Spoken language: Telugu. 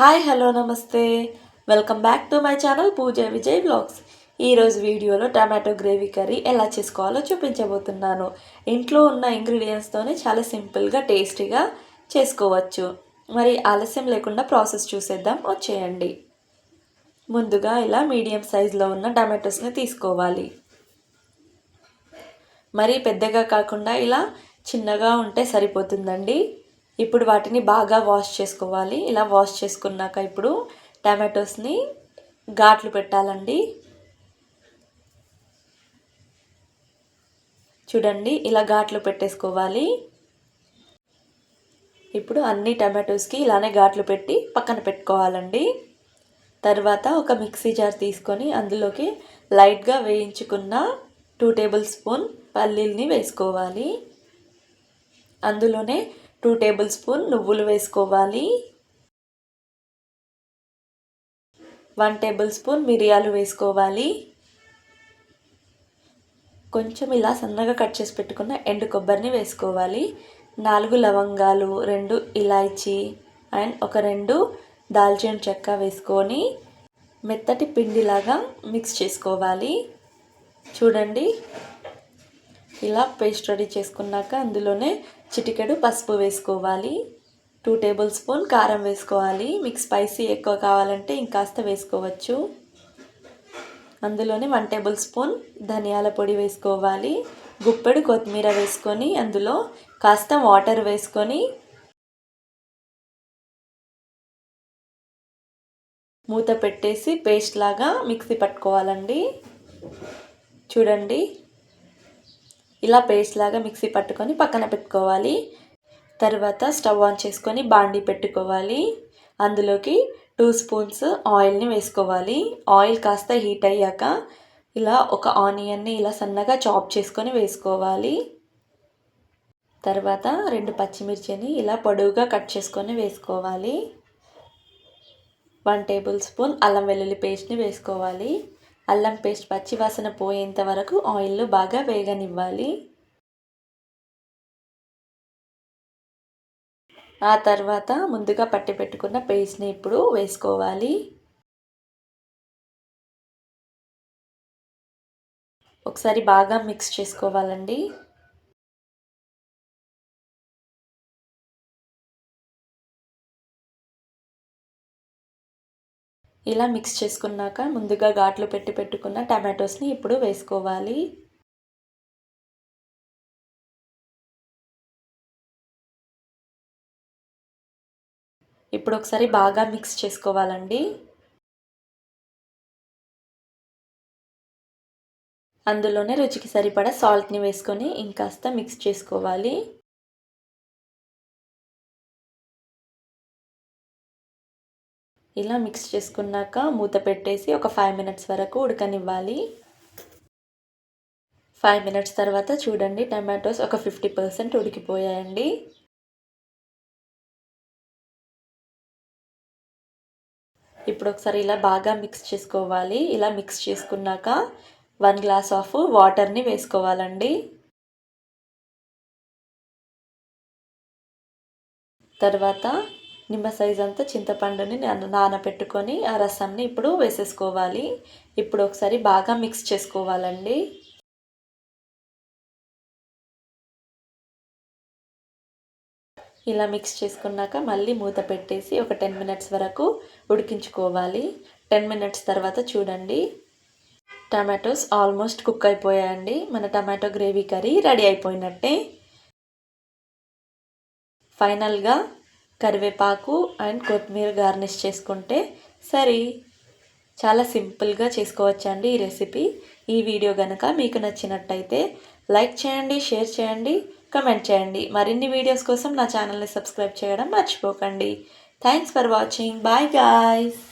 హాయ్ హలో నమస్తే. Welcome back to my channel Pooja Vijay vlogs ఈరోజు వీడియోలో టమాటో గ్రేవీ కర్రీ ఎలా చేసుకోవాలో చూపించబోతున్నాను. ఇంట్లో ఉన్న ఇంగ్రీడియంట్స్తోనే చాలా సింపుల్గా టేస్టీగా చేసుకోవచ్చు. మరి ఆలస్యం లేకుండా ప్రాసెస్ చూసేద్దాం. వచ్చేయండి. ముందుగా ఇలా మీడియం సైజులో ఉన్న టమాటోస్ని తీసుకోవాలి. మరి పెద్దగా కాకుండా ఇలా చిన్నగా ఉంటే సరిపోతుందండి. ఇప్పుడు వాటిని బాగా వాష్ చేసుకోవాలి. ఇలా వాష్ చేసుకున్నాక ఇప్పుడు టమాటోస్ని ఘాట్లు పెట్టాలండి. చూడండి ఇలా ఘాట్లు పెట్టేసుకోవాలి. ఇప్పుడు అన్ని టమాటోస్కి ఇలానే ఘాట్లు పెట్టి పక్కన పెట్టుకోవాలండి. తర్వాత ఒక మిక్సీ జార్ తీసుకొని అందులోకి లైట్గా వేయించుకున్న టూ టేబుల్ స్పూన్ పల్లీల్ని వేసుకోవాలి. అందులోనే టూ టేబుల్ స్పూన్ నువ్వులు వేసుకోవాలి. వన్ టేబుల్ స్పూన్ మిరియాలు వేసుకోవాలి. కొంచెం ఇలా సన్నగా కట్ చేసి పెట్టుకున్న ఎండు కొబ్బరిని వేసుకోవాలి. నాలుగు లవంగాలు రెండు ఇలాచి అండ్ ఒక రెండు దాల్చిన చెక్క వేసుకొని మెత్తటి పిండిలాగా మిక్స్ చేసుకోవాలి. చూడండి ఇలా పేస్ట్ రెడీ చేసుకున్నాక అందులోనే చిటికెడు పసుపు వేసుకోవాలి. టూ టేబుల్ స్పూన్ కారం వేసుకోవాలి. మీకు స్పైసీ ఎక్కువ కావాలంటే ఇంకాస్త వేసుకోవచ్చు. అందులోనే వన్ టేబుల్ స్పూన్ ధనియాల పొడి వేసుకోవాలి. గుప్పెడు కొత్తిమీర వేసుకొని అందులో కాస్త వాటర్ వేసుకొని మూత పెట్టేసి పేస్ట్ లాగా మిక్సీ పట్టుకోవాలండి. చూడండి. ఇలా పేస్ట్ లాగా మిక్సీ పట్టుకొని పక్కన పెట్టుకోవాలి. తర్వాత స్టవ్ ఆన్ చేసుకొని బాండీ పెట్టుకోవాలి. అందులోకి టూ స్పూన్స్ ఆయిల్ని వేసుకోవాలి. ఆయిల్ కాస్త హీట్ అయ్యాక ఇలా ఒక ఆనియన్ని ఇలా సన్నగా చాప్ చేసుకొని వేసుకోవాలి. తర్వాత రెండు పచ్చిమిర్చిని ఇలా పొడవుగా కట్ చేసుకొని వేసుకోవాలి. వన్ టేబుల్ స్పూన్ అల్లం వెల్లుల్లి పేస్ట్ని వేసుకోవాలి. అల్లం పేస్ట్ పచ్చివాసన పోయేంత వరకు ఆయిల్లో బాగా వేగనివ్వాలి. ఆ తర్వాత ముందుగా పట్టి పెట్టుకున్న పేస్ట్ని ఇప్పుడు వేసుకోవాలి. ఒకసారి బాగా మిక్స్ చేసుకోవాలండి. ఇలా మిక్స్ చేసుకున్నాక ముందుగా ఘాట్లు పెట్టి పెట్టుకున్న టమాటోస్ని ఇప్పుడు వేసుకోవాలి. ఇప్పుడు ఒకసారి బాగా మిక్స్ చేసుకోవాలండి. అందులోనే రుచికి సరిపడా సాల్ట్ని వేసుకొని ఇంకాస్త మిక్స్ చేసుకోవాలి. ఇలా మిక్స్ చేసుకున్నాక మూత పెట్టేసి ఒక ఫైవ్ మినిట్స్ వరకు ఉడకనివ్వాలి. ఫైవ్ మినిట్స్ తర్వాత చూడండి టమాటోస్ ఒక ఫిఫ్టీ పర్సెంట్ ఉడికిపోయాయండి. ఇప్పుడు ఒకసారి ఇలా బాగా మిక్స్ చేసుకోవాలి. ఇలా మిక్స్ చేసుకున్నాక వన్ గ్లాస్ ఆఫ్ వాటర్ని వేసుకోవాలండి. తర్వాత నిమ్మ సైజ్ అంతా చింతపండుని నానబెట్టుకొని ఆ రసంని ఇప్పుడు వేసేసుకోవాలి. ఇప్పుడు ఒకసారి బాగా మిక్స్ చేసుకోవాలండి. ఇలా మిక్స్ చేసుకున్నాక మళ్ళీ మూత పెట్టేసి ఒక టెన్ మినిట్స్ వరకు ఉడికించుకోవాలి. టెన్ మినిట్స్ తర్వాత చూడండి. టమాటోస్ ఆల్మోస్ట్ కుక్ అయిపోయాయండి. మన టమాటో గ్రేవీ కర్రీ రెడీ అయిపోయినట్టే. ఫైనల్గా కరివేపాకు అండ్ కొత్తిమీర గార్నిష్ చేసుకుంటే సరే. చాలా సింపుల్గా చేసుకోవచ్చండి ఈ రెసిపీ. ఈ వీడియో కనుక మీకు నచ్చినట్టయితే లైక్ చేయండి షేర్ చేయండి కమెంట్ చేయండి. మరిన్ని వీడియోస్ కోసం నా ఛానల్ని సబ్స్క్రైబ్ చేయడం మర్చిపోకండి. Thanks for watching. Bye guys.